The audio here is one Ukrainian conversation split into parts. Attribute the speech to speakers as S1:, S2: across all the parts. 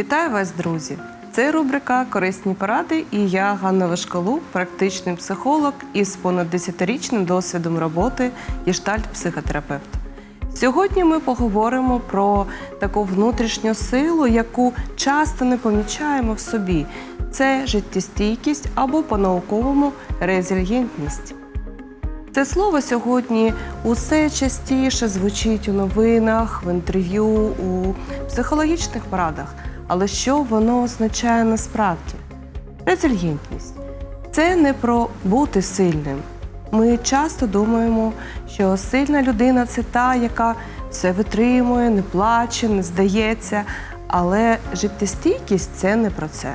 S1: Вітаю вас, друзі! Це рубрика Корисні поради і я Ганна Вишкалу, практичний психолог із понад 10-річним досвідом роботи гештальт-психотерапевт. Сьогодні ми поговоримо про таку внутрішню силу, яку часто не помічаємо в собі. Це життєстійкість або по-науковому резильєнтність. Це слово сьогодні усе частіше звучить у новинах, в інтерв'ю, у психологічних порадах. Але що воно означає насправді? Резильєнтність це не про бути сильним. Ми часто думаємо, що сильна людина це та, яка все витримує, не плаче, не здається. Але життєстійкість це не про це.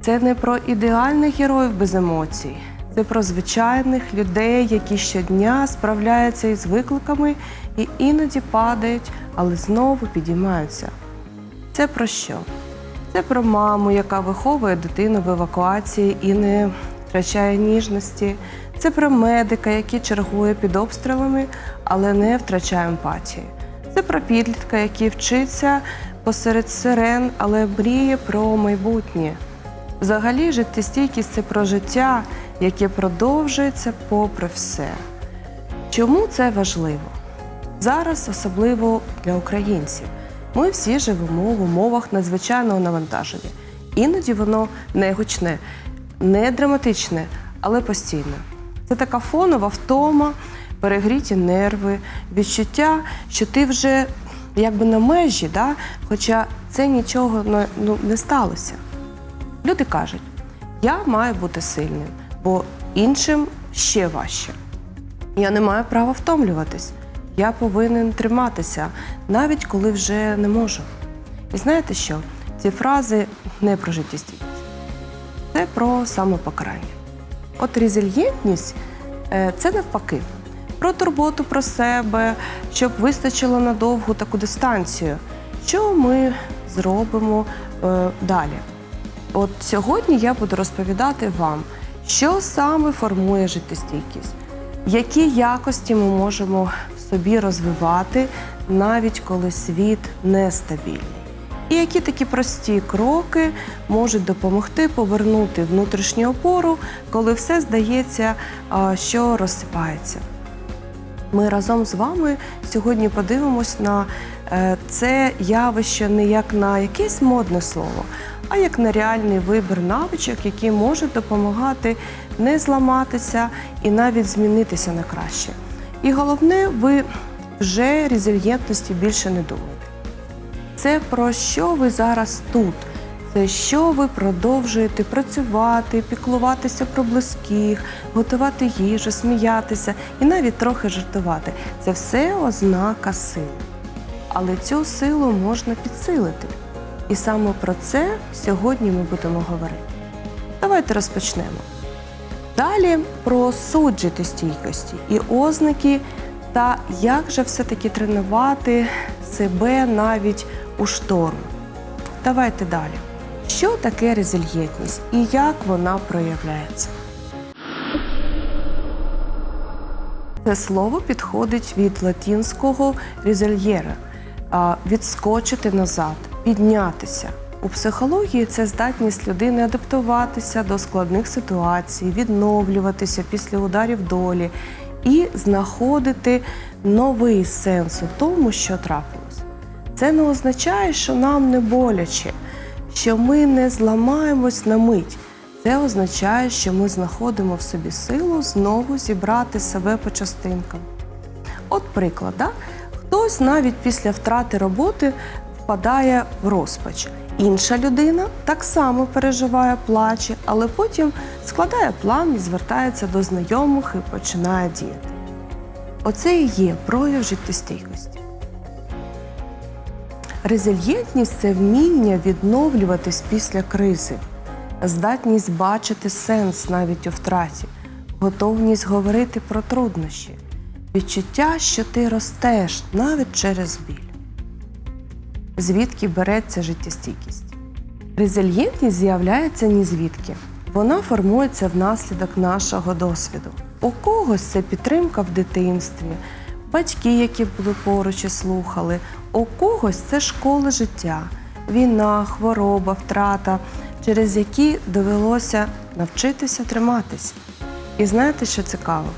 S1: Це не про ідеальних героїв без емоцій. Це про звичайних людей, які щодня справляються із викликами і іноді падають, але знову підіймаються. Це про що? Це про маму, яка виховує дитину в евакуації і не втрачає ніжності. Це про медика, який чергує під обстрілами, але не втрачає емпатії. Це про підлітка, який вчиться посеред сирен, але мріє про майбутнє. Взагалі, життєстійкість це про життя, яке продовжується попри все. Чому це важливо? Зараз, особливо для українців, ми всі живемо в умовах надзвичайного навантаження. Іноді воно не гучне, не драматичне, але постійне. Це така фонова втома, перегріті нерви, відчуття, що ти вже якби на межі, да? хоча це нічого ну, не сталося. Люди кажуть, я маю бути сильним, бо іншим ще важче. Я не маю права втомлюватись. Я повинен триматися, навіть коли вже не можу. І знаєте що? Ці фрази не про життєстійкість, це про самопокарання. От резильєнтність е, це навпаки. Про турботу про себе, щоб вистачило на довгу таку дистанцію. Що ми зробимо е, далі? От сьогодні я буду розповідати вам, що саме формує життєстійкість, які якості ми можемо собі розвивати, навіть коли світ нестабільний. І які такі прості кроки можуть допомогти повернути внутрішню опору, коли все здається, що розсипається. Ми разом з вами сьогодні подивимось на е, це явище не як на якесь модне слово, а як на реальний вибір навичок, які можуть допомагати не зламатися і навіть змінитися на краще. І головне, ви вже резильєнтності більше не думаєте. Це про що ви зараз тут. Це що ви продовжуєте працювати, піклуватися про близьких, готувати їжу, сміятися і навіть трохи жартувати. Це все ознака сили. Але цю силу можна підсилити. І саме про це сьогодні ми будемо говорити. Давайте розпочнемо. Далі про суть життєстійкості і ознаки, та як же все-таки тренувати себе навіть у шторм. Давайте далі. Що таке резильєнтність і як вона проявляється? Це слово підходить від латинського резильєра відскочити назад, піднятися. У психології це здатність людини адаптуватися до складних ситуацій, відновлюватися після ударів долі і знаходити новий сенс у тому, що трапилось. Це не означає, що нам не боляче, що ми не зламаємось на мить. Це означає, що ми знаходимо в собі силу знову зібрати себе по частинкам. От приклад, да? хтось навіть після втрати роботи впадає в розпач. Інша людина так само переживає, плаче, але потім складає план і звертається до знайомих і починає діяти. Оце і є прояв життєстійкості. Резильєнтність це вміння відновлюватись після кризи, здатність бачити сенс навіть у втраті, готовність говорити про труднощі, відчуття, що ти ростеш навіть через біль. Звідки береться життєстійкість? Резильєнтність з'являється ні звідки. Вона формується внаслідок нашого досвіду. У когось це підтримка в дитинстві, батьки, які були поруч і слухали, у когось це школа життя, війна, хвороба, втрата, через які довелося навчитися триматись. І знаєте, що цікаво?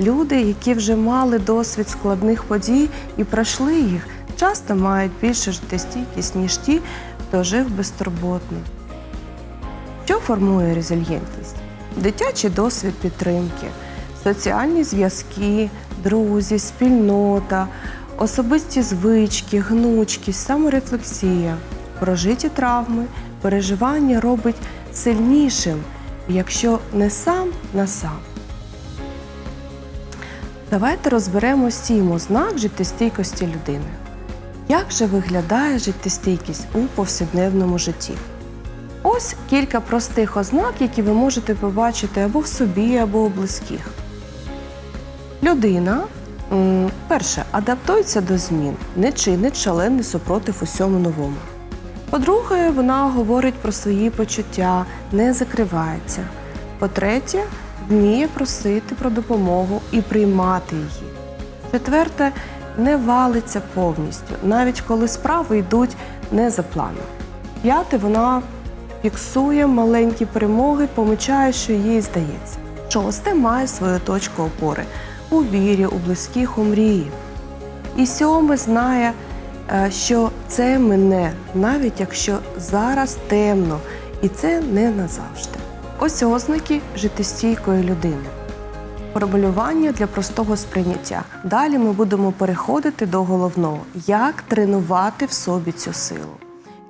S1: Люди, які вже мали досвід складних подій і пройшли їх, часто мають більше життєстійкість, ніж ті, хто жив безтурботно. Що формує резильєнтність? Дитячий досвід підтримки, соціальні зв'язки, друзі, спільнота, особисті звички, гнучкість, саморефлексія, прожиті травми, переживання робить сильнішим, якщо не сам на сам. Давайте розберемо сім ознак життєстійкості людини. Як же виглядає життєстійкість у повсякденному житті? Ось кілька простих ознак, які ви можете побачити або в собі, або у близьких. Людина, перше, адаптується до змін, не чинить шалений супротив усьому новому. По-друге, вона говорить про свої почуття, не закривається. По-третє, вміє просити про допомогу і приймати її. Четверте, не валиться повністю, навіть коли справи йдуть не за планом. П'яте, вона фіксує маленькі перемоги, помічає, що їй здається. Шосте має свою точку опори у вірі, у близьких, у мрії. І сьоме знає, е, що це мене, навіть якщо зараз темно, і це не назавжди. Ось ознаки життєстійкої людини. Формулювання для простого сприйняття. Далі ми будемо переходити до головного: як тренувати в собі цю силу.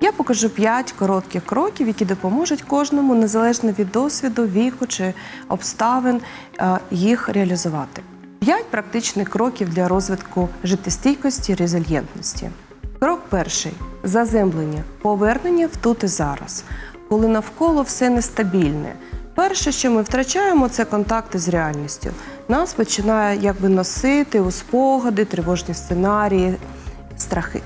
S1: Я покажу 5 коротких кроків, які допоможуть кожному, незалежно від досвіду, віку чи обставин, е, їх реалізувати. П'ять практичних кроків для розвитку життєстійкості, резильєнтності. Крок перший заземлення, повернення в тут і зараз, коли навколо все нестабільне. Перше, що ми втрачаємо, це контакти з реальністю. Нас починає якби носити у спогади, тривожні сценарії, страхи.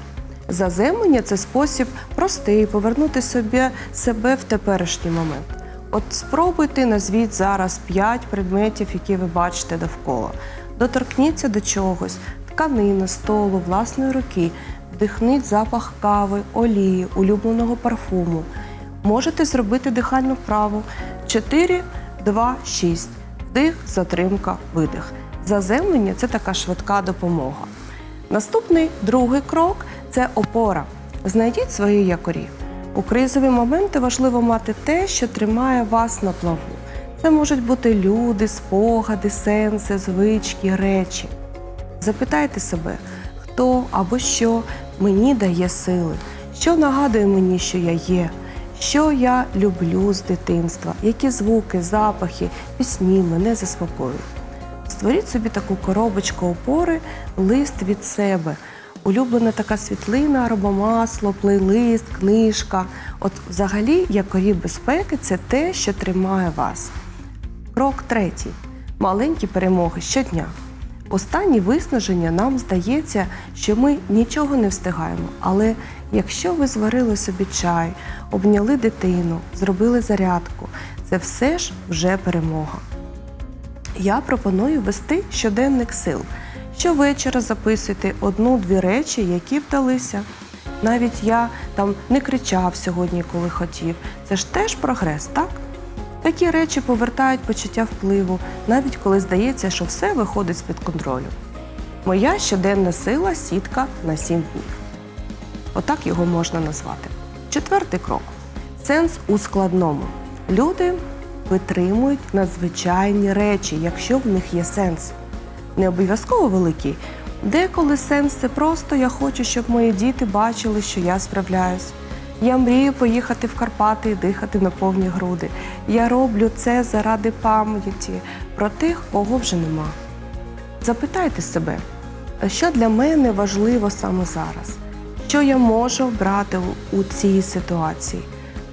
S1: Заземлення це спосіб простий повернути собі себе в теперішній момент. От спробуйте назвіть зараз п'ять предметів, які ви бачите довкола. Доторкніться до чогось, тканини, столу, власної руки, вдихніть запах кави, олії, улюбленого парфуму. Можете зробити дихальну вправу 4, 2, 6. Вдих, затримка, видих. Заземлення це така швидка допомога. Наступний другий крок це опора. Знайдіть свої якорі. У кризові моменти важливо мати те, що тримає вас на плаву. Це можуть бути люди, спогади, сенси, звички, речі. Запитайте себе, хто або що мені дає сили, що нагадує мені, що я є, що я люблю з дитинства, які звуки, запахи, пісні мене заспокоюють. Створіть собі таку коробочку опори, лист від себе. Улюблена така світлина, робомасло, плейлист, книжка. От взагалі якорі безпеки це те, що тримає вас. Крок третій. Маленькі перемоги щодня. Останні виснаження нам здається, що ми нічого не встигаємо. Але якщо ви зварили собі чай, обняли дитину, зробили зарядку, це все ж вже перемога. Я пропоную вести щоденник сил. Щовечора записуйте одну-дві речі, які вдалися. Навіть я там не кричав сьогодні, коли хотів. Це ж теж прогрес, так? Такі речі повертають почуття впливу, навіть коли здається, що все виходить з-під контролю. Моя щоденна сила сітка на сім днів. Отак його можна назвати. Четвертий крок сенс у складному. Люди витримують надзвичайні речі, якщо в них є сенс. Не обов'язково великий. Деколи сенс це просто я хочу, щоб мої діти бачили, що я справляюсь. Я мрію поїхати в Карпати і дихати на повні груди. Я роблю це заради пам'яті про тих, кого вже нема. Запитайте себе, що для мене важливо саме зараз? Що я можу брати у- цій ситуації?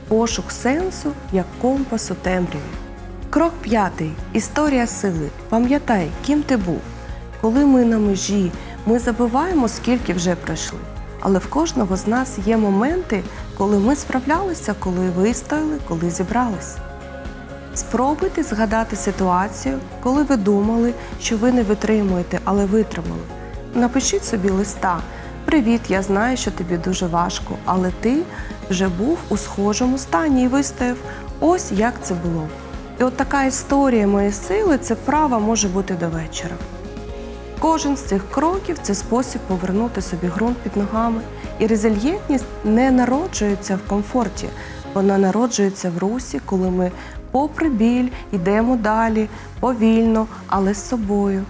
S1: Пошук сенсу як компас у темряві. Крок п'ятий. Історія сили. Пам'ятай, ким ти був. Коли ми на межі, ми забуваємо, скільки вже пройшли. Але в кожного з нас є моменти, коли ми справлялися, коли вистояли, коли зібрались. Спробуйте згадати ситуацію, коли ви думали, що ви не витримуєте, але витримали. Напишіть собі листа, Привіт, я знаю, що тобі дуже важко, але ти вже був у схожому стані і вистояв. Ось як це було. І от така історія моєї сили це права може бути до вечора. Кожен з цих кроків це спосіб повернути собі ґрунт під ногами. І резильєнтність не народжується в комфорті, вона народжується в русі, коли ми, попри біль, йдемо далі, повільно, але з собою.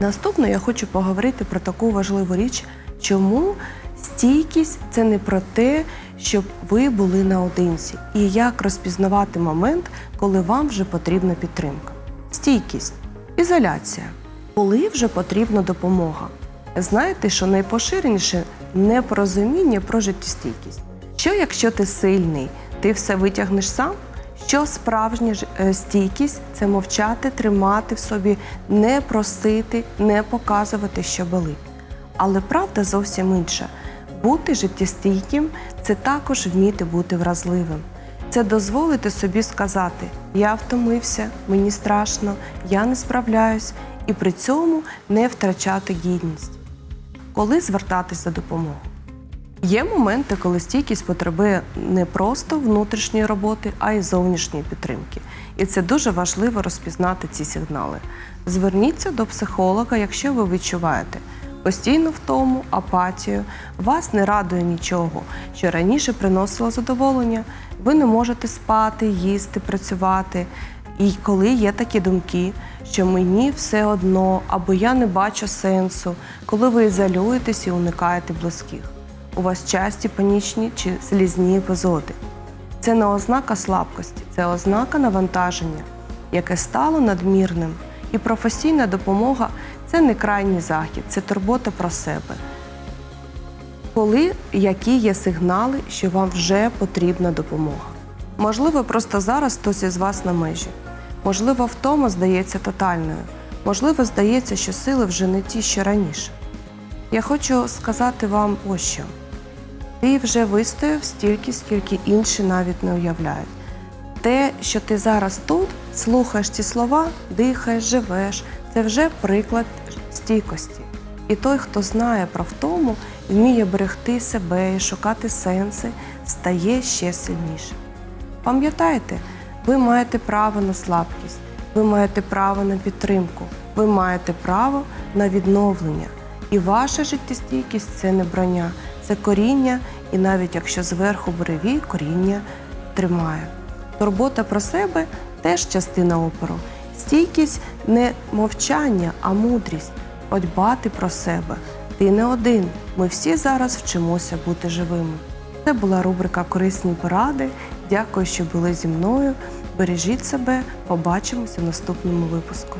S1: Наступно я хочу поговорити про таку важливу річ, чому стійкість це не про те, щоб ви були наодинці, і як розпізнавати момент, коли вам вже потрібна підтримка. Стійкість, ізоляція, коли вже потрібна допомога. Знаєте, що найпоширеніше непорозуміння про життєстійкість. Що якщо ти сильний, ти все витягнеш сам? Що справжня е, стійкість це мовчати, тримати в собі, не просити, не показувати, що болить. Але правда зовсім інша. Бути життєстійким це також вміти бути вразливим. Це дозволити собі сказати: я втомився, мені страшно, я не справляюсь, і при цьому не втрачати гідність. Коли звертатись за допомогою? Є моменти, коли стійкість потребує не просто внутрішньої роботи, а й зовнішньої підтримки. І це дуже важливо розпізнати ці сигнали. Зверніться до психолога, якщо ви відчуваєте постійну втому, апатію, вас не радує нічого, що раніше приносило задоволення. Ви не можете спати, їсти, працювати. І коли є такі думки, що мені все одно або я не бачу сенсу, коли ви ізолюєтесь і уникаєте близьких у вас часті панічні чи слізні епізоди. Це не ознака слабкості, це ознака навантаження, яке стало надмірним. І професійна допомога це не крайній захід, це турбота про себе. Коли які є сигнали, що вам вже потрібна допомога? Можливо, просто зараз хтось із вас на межі. Можливо, втома здається тотальною. Можливо, здається, що сили вже не ті, що раніше. Я хочу сказати вам ось що. Ти вже вистояв стільки, скільки інші навіть не уявляють. Те, що ти зараз тут, слухаєш ці слова, дихаєш, живеш, це вже приклад стійкості. І той, хто знає про втому, вміє берегти себе і шукати сенси, стає ще сильнішим. Пам'ятайте, ви маєте право на слабкість, ви маєте право на підтримку, ви маєте право на відновлення. І ваша життєстійкість це не броня, це коріння, і навіть якщо зверху буревій, коріння тримає. Турбота про себе теж частина опору. Стійкість не мовчання, а мудрість. Подбати про себе. Ти не один. Ми всі зараз вчимося бути живими. Це була рубрика Корисні поради. Дякую, що були зі мною. Бережіть себе. Побачимося в наступному випуску.